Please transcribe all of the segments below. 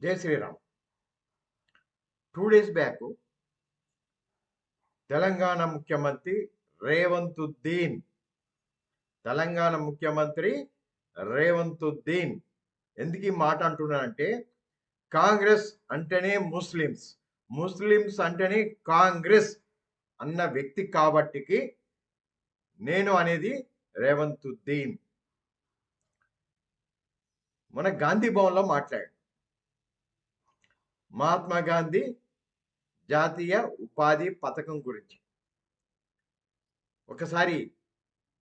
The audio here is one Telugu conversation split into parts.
జై Shri Ram. Two days back Telangana ముఖ్యమంత్రి రేవంతుద్దీన్ తెలంగాణ ముఖ్యమంత్రి రేవంతుద్దీన్ ఎందుకు ఈ మాట అంటున్నానంటే కాంగ్రెస్ అంటేనే ముస్లిమ్స్ ముస్లిమ్స్ అంటేనే కాంగ్రెస్ అన్న వ్యక్తి కాబట్టికి నేను అనేది రేవంతుద్దీన్ మన గాంధీ భవన్లో మాట్లాడు మహాత్మా గాంధీ జాతీయ ఉపాధి పథకం గురించి. ఒకసారి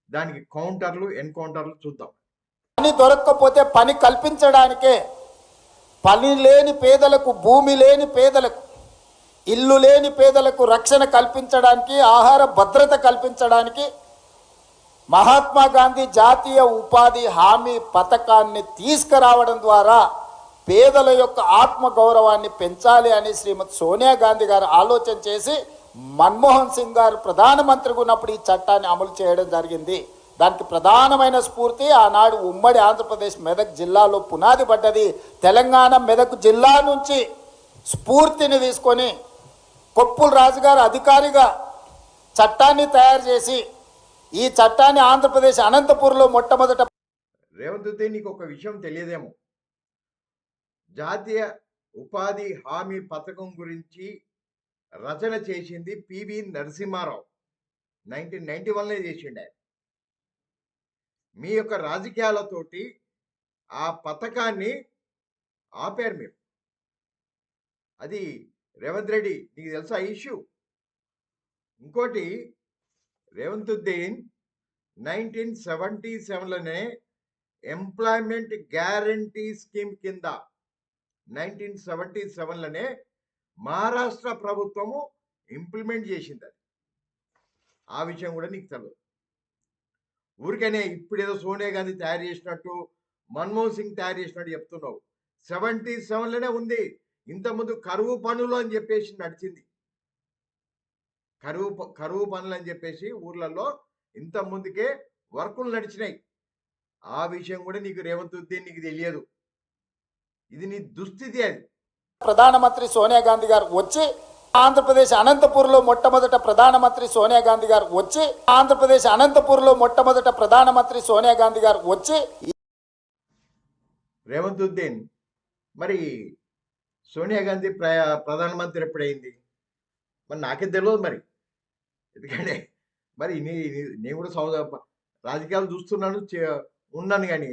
దానికి కౌంటర్లు ఎన్కౌంటర్లు చూద్దాం. పని దొరక్కపోతే పని కల్పించడానికే పని లేని పేదలకు భూమి లేని పేదలకు ఇల్లు లేని పేదలకు రక్షణ కల్పించడానికి ఆహార భద్రత కల్పించడానికి మహాత్మా గాంధీ జాతీయ ఉపాధి హామీ పథకాన్ని తీసుకురావడం ద్వారా పేదల యొక్క ఆత్మ గౌరవాన్ని పెంచాలి అని శ్రీమతి సోనియా గాంధీ గారు ఆలోచన చేసి మన్మోహన్ సింగ్ గారు ప్రధానమంత్రిగా ఉన్నప్పుడు ఈ చట్టాన్ని అమలు చేయడం జరిగింది. దానికి ప్రధానమైన స్ఫూర్తి ఆనాడు ఉమ్మడి ఆంధ్రప్రదేశ్ మెదక్ జిల్లాలో పునాది పడ్డది. తెలంగాణ మెదక్ జిల్లా నుంచి స్ఫూర్తిని తీసుకొని కొప్పుల రాజుగారు అధికారిగా చట్టాన్ని తయారు చేసి ఈ చట్టాన్ని ఆంధ్రప్రదేశ్ అనంతపూర్లో మొట్టమొదట రేవంత్ నీకు ఒక విషయం తెలియదేమో. జాతీయ ఉపాధి హామీ పథకం గురించి రచన చేసింది పివి నరసింహారావు. నైన్టీన్ నైన్టీ వన్లో చేసిండు. ఆయన మీ యొక్క రాజకీయాలతోటి ఆ పథకాన్ని ఆపారు మీరు. అది రేవంత్ రెడ్డి నీకు తెలుసా ఇష్యూ? ఇంకోటి రేవంత్ ఉద్దీన్ నైన్టీన్ సెవెంటీ సెవెన్లోనే ఎంప్లాయ్మెంట్ గ్యారంటీ స్కీమ్ కింద నైన్టీన్ సెవెంటీ సెవెన్లోనే మహారాష్ట్ర ప్రభుత్వము ఇంప్లిమెంట్ చేసింది అది. ఆ విషయం కూడా నీకు తెలియదు ఊరికనే ఇప్పుడేదో సోనియా గాంధీ తయారు చేసినట్టు మన్మోహన్ సింగ్ తయారు చేసినట్టు చెప్తున్నావు. సెవెంటీ సెవెన్లోనే ఉంది. ఇంతకుముందు కరువు పనులు అని చెప్పేసి నడిచింది. కరువు ప- కరువు పనులు అని చెప్పేసి ఊర్లలో ఇంత ముందుకే వర్కులు నడిచినాయి. ఆ విషయం కూడా నీకు రేవంత్ ఉద్దీన్ నీకు తెలియదు. ఇది నీ దుస్థితి అది. ప్రధానమంత్రి సోనియా గాంధీ గారు వచ్చి ఆంధ్రప్రదేశ్ అనంతపూర్లో మొట్టమొదట ప్రధానమంత్రి సోనియా గాంధీ గారు వచ్చి ఆంధ్రప్రదేశ్ అనంతపూర్లో మొట్టమొదట ప్రధానమంత్రి సోనియా గాంధీ గారు వచ్చి రేవంత్ ఉద్దీన్ మరి సోనియా గాంధీ ప్ర ప్రధానమంత్రి ఎప్పుడైంది? మరి నాకే తెలియదు మరి. ఎందుకంటే మరి నేను కూడా సౌద రాజకీయాలు చూస్తున్నాను ఉన్నాను కానీ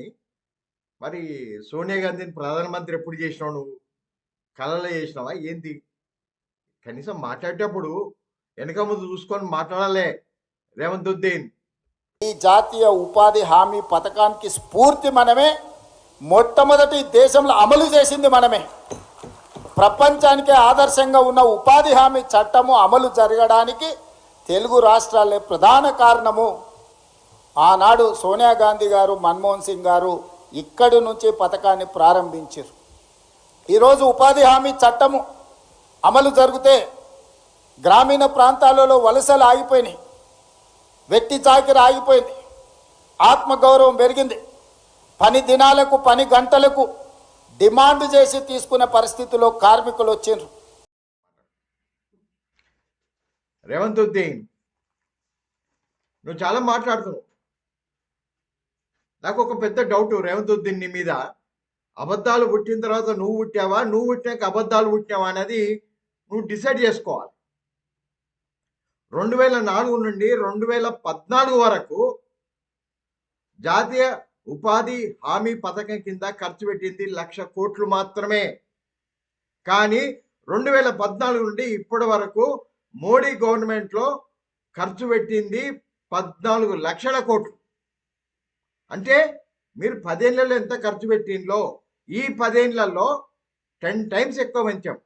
మరి సోనియా గాంధీని ప్రధానమంత్రి ఎప్పుడు చేసినావు నువ్వు? కళలో చేసినావా? ఏంది? కనీసం మాట్లాడేటప్పుడు వెనక ముందు చూసుకొని మాట్లాడాలే రేవంత్ ఉద్దీన్. ఈ జాతీయ ఉపాధి హామీ పథకానికి స్ఫూర్తి మనమే మొట్టమొదటి దేశంలో అమలు చేసింది మనమే. ప్రపంచానికే ఆదర్శంగా ఉన్న ఉపాధి హామీ చట్టము అమలు జరగడానికి తెలుగు రాష్ట్రాలే ప్రధాన కారణము. ఆనాడు సోనియా గాంధీ గారు మన్మోహన్ సింగ్ గారు ఇక్కడి నుంచి పథకాన్ని ప్రారంభించారు ఈరోజు ఉపాధి హామీ చట్టము అమలు జరిగితే గ్రామీణ ప్రాంతాలలో వలసలు ఆగిపోయినాయి. వ్యక్తి చాకిరి ఆగిపోయింది. ఆత్మగౌరవం పెరిగింది. పని దినాలకు పని గంటలకు డిమాండ్ చేసి తీసుకునే పరిస్థితిలో కార్మికులు వచ్చిండ్రు రేవంత్ ఉద్దీన్ నువ్వు చాలా మాట్లాడుతున్నావు. నాకు ఒక పెద్ద డౌట్ రేవంత్ దీన్ని మీద. అబద్ధాలు పుట్టిన తర్వాత నువ్వు పుట్టావా? నువ్వు పుట్టాక అబద్ధాలు పుట్టావా అనేది నువ్వు డిసైడ్ చేసుకోవాలి. రెండు వేల నాలుగు నుండి రెండు వేల పద్నాలుగు వరకు జాతీయ ఉపాధి హామీ పథకం కింద ఖర్చు పెట్టింది లక్ష కోట్లు మాత్రమే. కానీ రెండు వేల పద్నాలుగు నుండి ఇప్పటి వరకు మోడీ గవర్నమెంట్లో ఖర్చు పెట్టింది పద్నాలుగు లక్షల కోట్లు. అంటే మీరు పదేళ్ళలో ఎంత ఖర్చు పెట్టిందో ఈ పదేళ్ళలో టెన్ టైమ్స్ ఎక్కువ పెంచాం.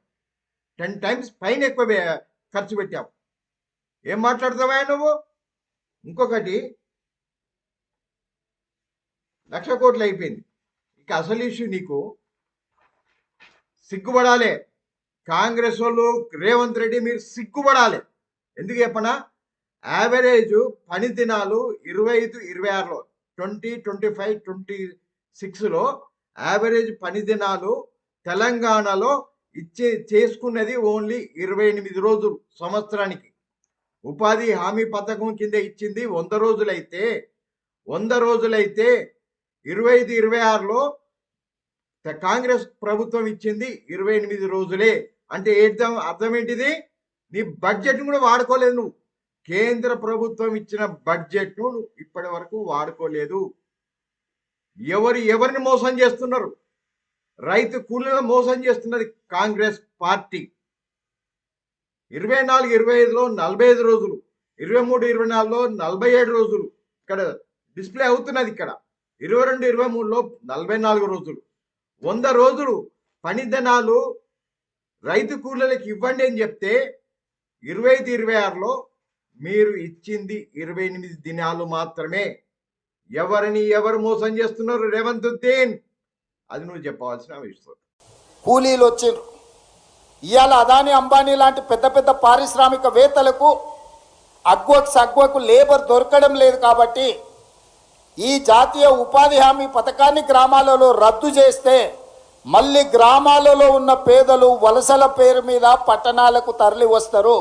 టెన్ టైమ్స్ పైన ఎక్కువ ఖర్చు పెట్టాం. ఏం మాట్లాడతావా నువ్వు? ఇంకొకటి లక్ష కోట్లు అయిపోయింది. ఇక అసలు ఇష్యూ నీకు. సిగ్గుపడాలి. కాంగ్రెస్ వాళ్ళు రేవంత్ రెడ్డి మీరు సిగ్గుపడాలి. ఎందుకు చెప్పనా? యావరేజ్ పని దినాలు ఇరవై ఐదు ఇరవై ఆరులో. ట్వంటీ ట్వంటీ ఫైవ్ ట్వంటీ సిక్స్లో యావరేజ్ పని దినాలు తెలంగాణలో ఇచ్చే చేసుకున్నది ఓన్లీ ఇరవై ఎనిమిది రోజులు సంవత్సరానికి. ఉపాధి హామీ పథకం కింద ఇచ్చింది వంద రోజులైతే వంద రోజులైతే ఇరవై ఐదు ఇరవై ఆరులో కాంగ్రెస్ ప్రభుత్వం ఇచ్చింది ఇరవై ఎనిమిది రోజులే. అంటే ఏంటం అర్థం ఏంటిది? నీ బడ్జెట్ని కూడా వాడుకోలేదు నువ్వు. కేంద్ర ప్రభుత్వం ఇచ్చిన బడ్జెట్ను ఇప్పటి వరకు వాడుకోలేదు. ఎవరు ఎవరిని మోసం చేస్తున్నారు? రైతు కూలీలను మోసం చేస్తున్నది కాంగ్రెస్ పార్టీ. ఇరవై నాలుగు ఇరవై ఐదులో నలభై ఐదు రోజులు ఇరవై మూడు ఇరవై నాలుగులో నలభై ఏడు రోజులు ఇక్కడ డిస్ప్లే అవుతున్నది ఇక్కడ. ఇరవై రెండు ఇరవై మూడులో నలభై నాలుగు రోజులు. వంద రోజులు పని దినాలు రైతు కూలీలకు ఇవ్వండి అని చెప్తే ఇరవై ఐదు ఇరవై ఆరులో మీరు ఇచ్చింది ఇరవై ఎనిమిది దినాలు మాత్రమే. ఎవరిని ఎవరు మోసం చేస్తున్నారు రేవంత్ ఉద్దీన్ అది నువ్వు చెప్పవలసిన విషయం. కూలీలు వచ్చారు ఇవాళ అదాని అంబానీ లాంటి పెద్ద పెద్ద పారిశ్రామికవేత్తలకు అగ్వకు సగ్వకు లేబర్ దొరకడం లేదు కాబట్టి ఈ జాతీయ ఉపాధి హామీ పథకాన్ని గ్రామాలలో రద్దు చేస్తే మళ్ళీ గ్రామాలలో ఉన్న పేదలు వలసల పేరు మీద పట్టణాలకు తరలి వస్తారు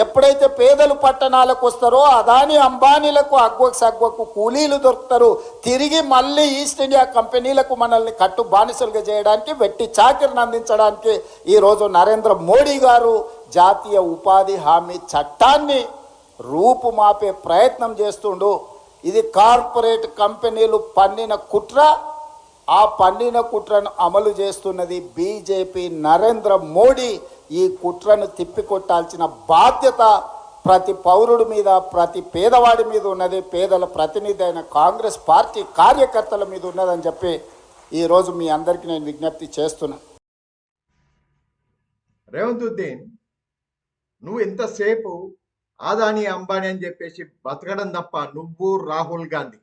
ఎప్పుడైతే పేదలు పట్టణాలకు వస్తారో అదాని అంబానీలకు అగ్వకు సగ్వకు కూలీలు దొరుకుతారు. తిరిగి మళ్ళీ ఈస్ట్ ఇండియా కంపెనీలకు మనల్ని కట్టు బానిసలుగా చేయడానికి వెట్టి చాకిరిని అందించడానికి ఈరోజు నరేంద్ర మోడీ గారు జాతీయ ఉపాధి హామీ చట్టాన్ని రూపుమాపే ప్రయత్నం చేస్తుండు. ఇది కార్పొరేట్ కంపెనీలు పన్నిన కుట్ర ఆ పన్నిన కుట్రను అమలు చేస్తున్నది బీజేపీ నరేంద్ర మోడీ. ఈ కుట్రను తిప్పికొట్టాల్సిన బాధ్యత ప్రతి పౌరుడి మీద ప్రతి పేదవాడి మీద ఉన్నది. పేదల ప్రతినిధి అయిన కాంగ్రెస్ పార్టీ కార్యకర్తల మీద ఉన్నదని చెప్పి ఈరోజు మీ అందరికీ నేను విజ్ఞప్తి చేస్తున్నా. రేవంత్ ఉద్దీన్ నువ్వు ఎంతసేపు ఆదాని అంబానీ అని చెప్పేసి బతకడం తప్ప నువ్వు రాహుల్ గాంధీ.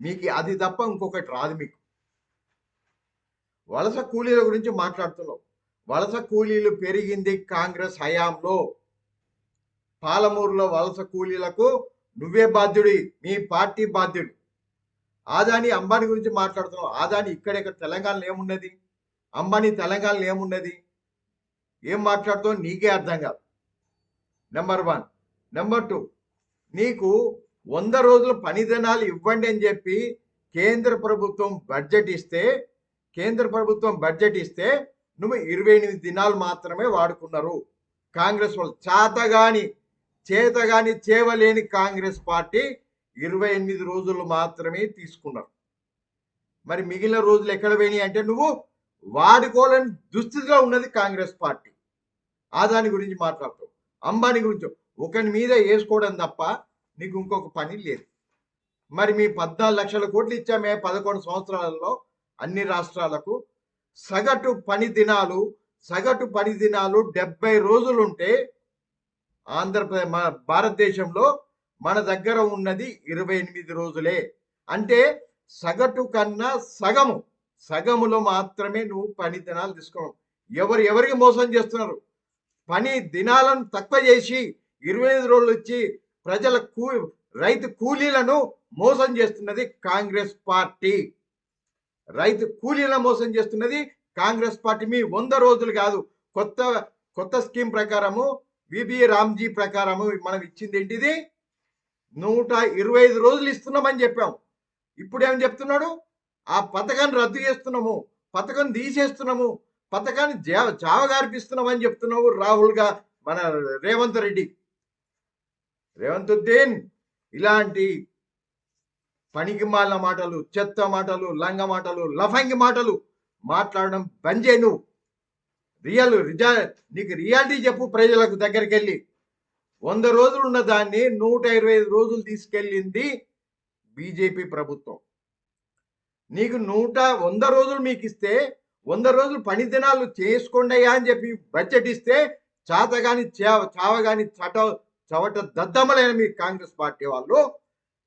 మీకు అది తప్ప ఇంకొకటి రాదు మీకు. వలస కూలీల గురించి మాట్లాడుతున్నావు. వలస కూలీలు పెరిగింది కాంగ్రెస్ హయాంలో. పాలమూరులో వలస కూలీలకు నువ్వే బాధ్యుడి మీ పార్టీ బాధ్యుడు. ఆదాని అంబానీ గురించి మాట్లాడుతున్నావు. ఆదాని ఇక్కడ ఇక్కడ తెలంగాణలో ఏమున్నది? అంబానీ తెలంగాణలో ఏమున్నది? ఏం మాట్లాడుతావు? నీకే అర్థం కాదు. నెంబర్ వన్ నెంబర్ టూ నీకు వంద రోజులు పనిదినాలు ఇవ్వండి అని చెప్పి కేంద్ర ప్రభుత్వం బడ్జెట్ ఇస్తే కేంద్ర ప్రభుత్వం బడ్జెట్ ఇస్తే నువ్వు ఇరవై ఎనిమిది దినాలు మాత్రమే వాడుకున్నారు. కాంగ్రెస్ వాళ్ళు చేతగాని చేతగాని చేవలేని కాంగ్రెస్ పార్టీ ఇరవై ఎనిమిది రోజులు మాత్రమే తీసుకున్నారు. మరి మిగిలిన రోజులు ఎక్కడ పోయినాయి అంటే నువ్వు వాడుకోలేని దుస్థితిలో ఉన్నది కాంగ్రెస్ పార్టీ. ఆదాని గురించి మాట్లాడతావు. అంబానీ గురించి ఒకని మీద వేసుకోవడం తప్ప నీకు ఇంకొక పని లేదు. మరి మీ పద్నాలుగు లక్షల కోట్లు ఇచ్చామే పదకొండు సంవత్సరాలలో అన్ని రాష్ట్రాలకు సగటు పని దినాలు సగటు పని దినాలు డెబ్బై రోజులు ఉంటే ఆంధ్రప్రదేశ్ మన భారతదేశంలో మన దగ్గర ఉన్నది ఇరవై ఎనిమిది రోజులే. అంటే సగటు కన్నా సగము సగములో మాత్రమే నువ్వు పని దినాలు తీసుకోవడం. ఎవరు ఎవరికి మోసం చేస్తున్నారు? పని దినాలను తక్కువ చేసి ఇరవై ఐదు రోజులు వచ్చి ప్రజల కూ రైతు కూలీలను మోసం చేస్తున్నది కాంగ్రెస్ పార్టీ. రైతు కూలీల మోసం చేస్తున్నది కాంగ్రెస్ పార్టీ మీ వంద రోజులు కాదు. కొత్త కొత్త స్కీమ్ ప్రకారము విబి రామ్జీ ప్రకారము మనం ఇచ్చింది ఏంటిది? నూట ఇరవై ఐదు రోజులు ఇస్తున్నామని చెప్పాం. ఇప్పుడు ఏం చెప్తున్నాడు? ఆ పథకాన్ని రద్దు చేస్తున్నాము పథకం తీసేస్తున్నాము పథకాన్ని జావ జావగార్పిస్తున్నామని చెప్తున్నావు రాహుల్గా మన రేవంత్ రెడ్డి. రేవంత్ ఉద్దీన్ ఇలాంటి పనికిమాల మాటలు చెత్త మాటలు లంగ మాటలు లఫంగి మాటలు మాట్లాడడం బంద్ చేయి నువ్వు. రియల్ రిజా నీకు రియాలిటీ చెప్పు ప్రజలకు దగ్గరికి వెళ్ళి వంద రోజులు ఉన్న దాన్ని నూట ఇరవై ఐదు రోజులు తీసుకెళ్ళింది బీజేపీ ప్రభుత్వం. నీకు నూట వంద రోజులు మీకు ఇస్తే వంద రోజులు పని దినాలు చేసుకోండి అయ్యా అని చెప్పి బడ్జెట్ ఇస్తే చాతగాని చావ చావగాని చట చవట దద్దమ్మలైన మీ కాంగ్రెస్ పార్టీ వాళ్ళు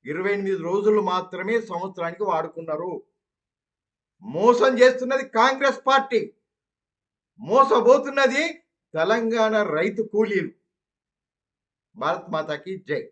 ఇరవై ఎనిమిది రోజులు మాత్రమే సంవత్సరానికి వాడుకున్నారు. మోసం చేస్తున్నది కాంగ్రెస్ పార్టీ. మోసపోతున్నది తెలంగాణ రైతు కూలీలు. భారత్ మాతాకి జై.